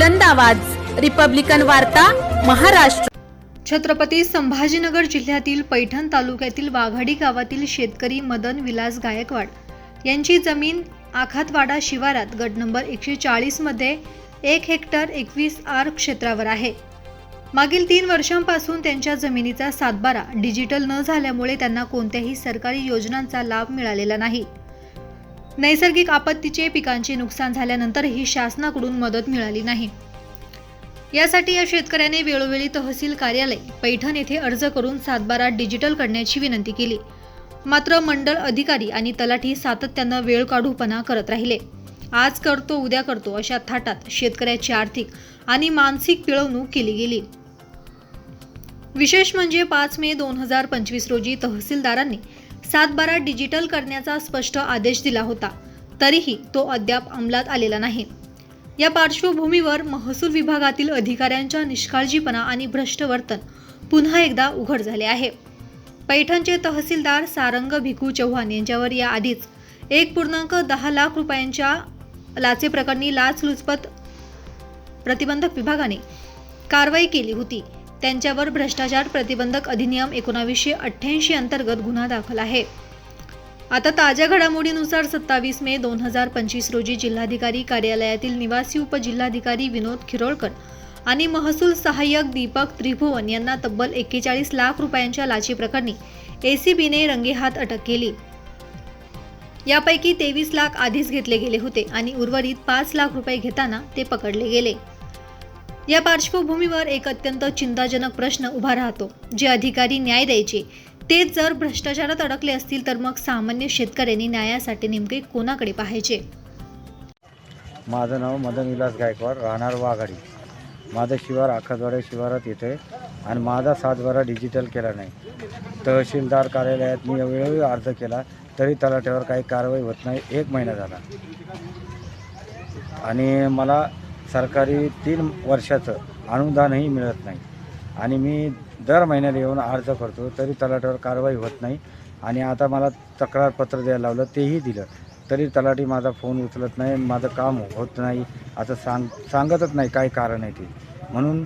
बुलंद आवाज. रिपब्लिकन वार्ता महाराष्ट्र. छत्रपती संभाजीनगर जिल्ह्यातील पैठण तालुक्यातील वाघाडी गावातील शेतकरी मदन विलास गायकवाड यांची जमीन आखातवाडा शिवारात गट नंबर एकशे चाळीसमध्ये एक हेक्टर एकवीस आर क्षेत्रावर आहे. मागील तीन वर्षांपासून त्यांच्या जमिनीचा सातबारा डिजिटल न झाल्यामुळे त्यांना कोणत्याही सरकारी योजनांचा लाभ मिळालेला नाही. नैसर्गिक आपत्तीचे पिकांचे नुकसान झाल्यानंतरही शासनाकडून मदत मिळाली नाही. यासाठी या शेतकऱ्याने वेळोवेळी तहसील कार्यालय पैठण येथे अर्ज करून सातबारा डिजिटल करण्याची विनंती केली. मात्र मंडळ अधिकारी आणि तलाठी सातत्यानं वेळ काढूपणा करत राहिले. आज करतो उद्या करतो अशा थाटात शेतकऱ्याची आर्थिक आणि मानसिक पिळवणूक केली गेली. विशेष म्हणजे पाच मे दोन हजार पंचवीस रोजी तहसीलदारांनी सातबारा डिजिटल करण्याचा स्पष्ट आदेश दिला होता. तरीही तो अद्याप अंमलात आलेला नाही. या पार्श्वभूमीवर महसूल विभागातील अधिकाऱ्यांच्या निष्काळजीपणा आणि भ्रष्ट वर्तन पुन्हा एकदा उघड झाले आहे. पैठणचे तहसीलदार सारंग भिकू चव्हाण यांच्यावर या आधीच एक पूर्णांक दहा लाख रुपयांच्या लाचेप्रकरणी लाचलुचपत प्रतिबंधक विभागाने कारवाई केली होती. त्यांच्यावर भ्रष्टाचार प्रतिबंधक अधिनियम एकोणावीसशे अठ्ठ्याऐंशी अंतर्गत गुन्हा दाखल आहे. आता ताज्या घडामोडीनुसार सत्तावीस मे दोन हजार पंचवीस रोजी जिल्हाधिकारी कार्यालयातील निवासी उपजिल्हाधिकारी विनोद खिरोळकर आणि महसूल सहाय्यक दीपक त्रिभुवन यांना तब्बल एक्केचाळीस लाख रुपयांच्या लाचीप्रकरणी एसीबीने रंगेहात अटक केली. यापैकी तेवीस लाख आधीच घेतले गेले होते आणि उर्वरित पाच लाख रुपये घेताना ते पकडले गेले. या पार्श्वभूमीवर एक अत्यंत चिंताजनक प्रश्न उभा राहतो जे अधिकारी न्याय द्यायचे. तेच जर भ्रष्टाचारात अडकले असतील तर मग सामान्य शेतकऱ्यांनी न्यायासाठी नेमके कोणाकडे पाहायचे? माझं नाव मदन विलास गायकवाड राहणार वाघाडी. माझं शिवार आखाजवाडे शिवारात येते आणि माझा सातबारा डिजिटल केला नाही. तहसीलदार कार्यालयात मी वेळोवेळी अर्ज केला तरी तलाठ्यावर काही कारवाई होत नाही. एक महिना झाला. आणि मला सरकारी तीन वर्षाचं अनुदानही मिळत नाही. आणि मी दर महिन्याला येऊन अर्ज करतो तरी तलाठ्यावर कारवाई होत नाही. आणि आता मला तक्रारपत्र द्यायला लावलं तेही दिलं. तरी तलाठी माझा फोन उचलत नाही माझं काम होत नाही. आता सांग सांगतच नाही काय कारण आहे ते. म्हणून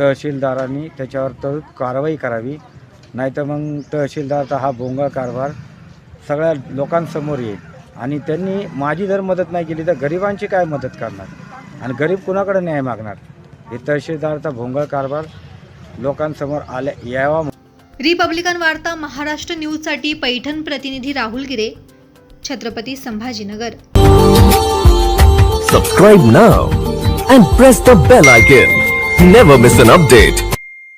तहसीलदारांनी त्याच्यावर तर कारवाई करावी. नाहीतर मग तहसीलदारचा हा भोंगळ कारभार सगळ्या लोकांसमोर येईल. आणि त्यांनी माझी जर मदत नाही केली तर गरिबांची काय मदत करणार? आणि गरीब कुणाकडे न्याय मागणार हे तहसीलदारचा भोंगळ कारभार लोकांसमोर आल्या यावा रिपब्लिकन वार्ता महाराष्ट्र न्यूजसाठी पैठण प्रतिनिधी Rahul Gire Chhatrapati Sambhajinagar Subscribe now and press the bell icon. Never miss an update.